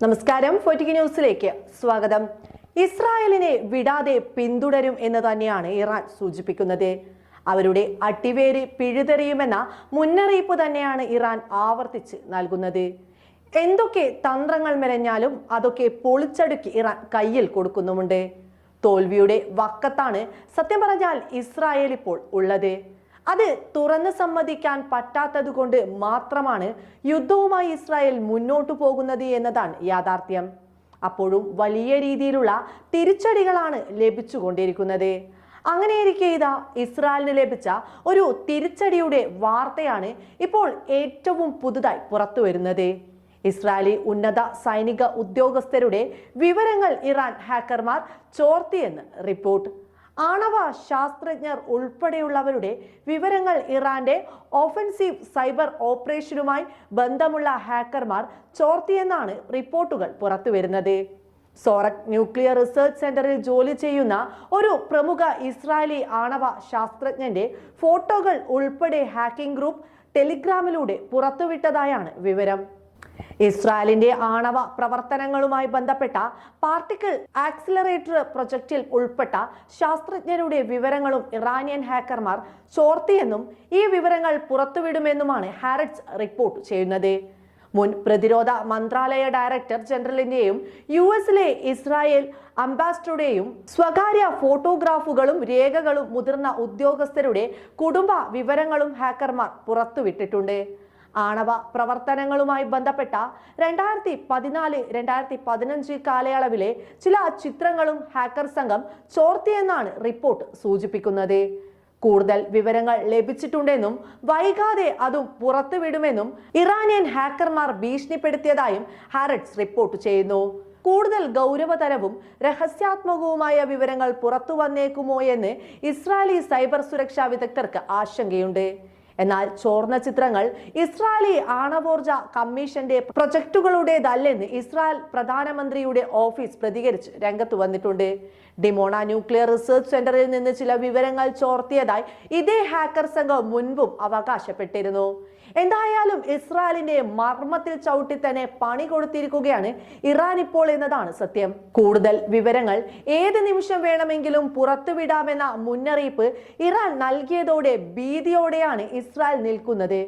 നമസ്കാരം ഫോർട്ടിക് ന്യൂസിലേക്ക് സ്വാഗതം. ഇസ്രായേലിനെ വിടാതെ പിന്തുടരും എന്ന് തന്നെയാണ് ഇറാൻ സൂചിപ്പിക്കുന്നത്. അവരുടെ അട്ടിവേര് പിഴുതെറിയുമെന്ന മുന്നറിയിപ്പ് തന്നെയാണ് ഇറാൻ ആവർത്തിച്ച് നൽകുന്നത്. എന്തൊക്കെ തന്ത്രങ്ങൾ മെനഞ്ഞാലും അതൊക്കെ പൊളിച്ചടുക്കി ഇറാൻ കയ്യിൽ കൊടുക്കുന്നുമുണ്ട്. തോൽവിയുടെ വക്കത്താണ് സത്യം പറഞ്ഞാൽ ഇസ്രായേൽ ഇപ്പോൾ ഉള്ളത്. അത് തുറന്നു സമ്മതിക്കാൻ പറ്റാത്തത് കൊണ്ട് മാത്രമാണ് യുദ്ധവുമായി ഇസ്രായേൽ മുന്നോട്ടു പോകുന്നത് എന്നതാണ് യാഥാർത്ഥ്യം. അപ്പോഴും വലിയ രീതിയിലുള്ള തിരിച്ചടികളാണ് ലഭിച്ചുകൊണ്ടിരിക്കുന്നത്. അങ്ങനെയിരിക്കെ ഇതാ ഇസ്രായേലിന് ലഭിച്ച ഒരു തിരിച്ചടിയുടെ വാർത്തയാണ് ഇപ്പോൾ ഏറ്റവും പുതുതായി പുറത്തു വരുന്നത്. ഇസ്രായേലി ഉന്നത സൈനിക ഉദ്യോഗസ്ഥരുടെ വിവരങ്ങൾ ഇറാൻ ഹാക്കർമാർ ചോർത്തിയെന്ന് റിപ്പോർട്ട്. ആണവ ശാസ്ത്രജ്ഞർ ഉൾപ്പെടെയുള്ളവരുടെ വിവരങ്ങൾ ഇറാന്റെ ഓഫൻസീവ് സൈബർ ഓപ്പറേഷനുമായി ബന്ധമുള്ള ഹാക്കർമാർ ചോർത്തിയെന്നാണ് റിപ്പോർട്ടുകൾ പുറത്തുവരുന്നത്. സോറക് ന്യൂക്ലിയർ റിസർച്ച് സെന്ററിൽ ജോലി ചെയ്യുന്ന ഒരു പ്രമുഖ ഇസ്രായേലി ആണവ ശാസ്ത്രജ്ഞന്റെ ഫോട്ടോകൾ ഉൾപ്പെടെ ഹാക്കിംഗ് ഗ്രൂപ്പ് ടെലിഗ്രാമിലൂടെ പുറത്തുവിട്ടതായാണ് വിവരം. ഇസ്രായേലിന്റെ ആണവ പ്രവർത്തനങ്ങളുമായി ബന്ധപ്പെട്ട പാർട്ടിക്കിൾ ആക്സിലറേറ്റർ പ്രൊജക്റ്റിൽ ഉൾപ്പെട്ട ശാസ്ത്രജ്ഞരുടെ വിവരങ്ങളും ഇറാനിയൻ ഹാക്കർമാർ ചോർത്തിയെന്നും ഈ വിവരങ്ങൾ പുറത്തുവിടുമെന്നുമാണ് ഹാരറ്റ്സ് റിപ്പോർട്ട് ചെയ്യുന്നത്. മുൻ പ്രതിരോധ മന്ത്രാലയ ഡയറക്ടർ ജനറലിന്റെയും യു എസിലെ ഇസ്രായേൽ അംബാസിഡറുടെയും സ്വകാര്യ ഫോട്ടോഗ്രാഫുകളും രേഖകളും മുതിർന്ന ഉദ്യോഗസ്ഥരുടെ കുടുംബ വിവരങ്ങളും ഹാക്കർമാർ പുറത്തുവിട്ടിട്ടുണ്ട്. ആണവ പ്രവർത്തനങ്ങളുമായി ബന്ധപ്പെട്ട രണ്ടായിരത്തി പതിനാല് രണ്ടായിരത്തി പതിനഞ്ച് കാലയളവിലെ ചില ചിത്രങ്ങളും ഹാക്കർ സംഘം ചോർത്തിയെന്നാണ് റിപ്പോർട്ട് സൂചിപ്പിക്കുന്നത്. കൂടുതൽ വിവരങ്ങൾ ലഭിച്ചിട്ടുണ്ടെന്നും വൈകാതെ അതും പുറത്തുവിടുമെന്നും ഇറാനിയൻ ഹാക്കർമാർ ഭീഷണിപ്പെടുത്തിയതായും ഹാരറ്റ്സ് റിപ്പോർട്ട് ചെയ്യുന്നു. കൂടുതൽ ഗൗരവതരവും രഹസ്യാത്മകവുമായ വിവരങ്ങൾ പുറത്തു വന്നേക്കുമോ എന്ന് ഇസ്രായേലി സൈബർ സുരക്ഷാ വിദഗ്ധർക്ക് ആശങ്കയുണ്ട്. എന്നാൽ ചോർന്ന ചിത്രങ്ങൾ ഇസ്രായേലി ആണവോർജ കമ്മീഷന്റെ പ്രൊജക്ടുകളുടേതല്ലെന്ന് ഇസ്രായേൽ പ്രധാനമന്ത്രിയുടെ ഓഫീസ് പ്രതികരിച്ച് രംഗത്ത് വന്നിട്ടുണ്ട്. ഡിമോണ ന്യൂക്ലിയർ റിസർച്ച് സെന്ററിൽ നിന്ന് ചില വിവരങ്ങൾ ചോർത്തിയതായി ഇതേ ഹാക്കർ സംഘം മുൻപും അവകാശപ്പെട്ടിരുന്നു. എന്തായാലും ഇസ്രായേലിന്റെ മർമ്മത്തിൽ ചവിട്ടി തന്നെ പണി കൊടുത്തിരിക്കുകയാണ് ഇറാൻ ഇപ്പോൾ എന്നതാണ് സത്യം. കൂടുതൽ വിവരങ്ങൾ ഏത് നിമിഷം വേണമെങ്കിലും പുറത്തുവിടാമെന്ന മുന്നറിയിപ്പ് ഇറാൻ നൽകിയതോടെ ഭീതിയോടെയാണ് ഇസ്രായേൽ നിൽക്കുന്നത്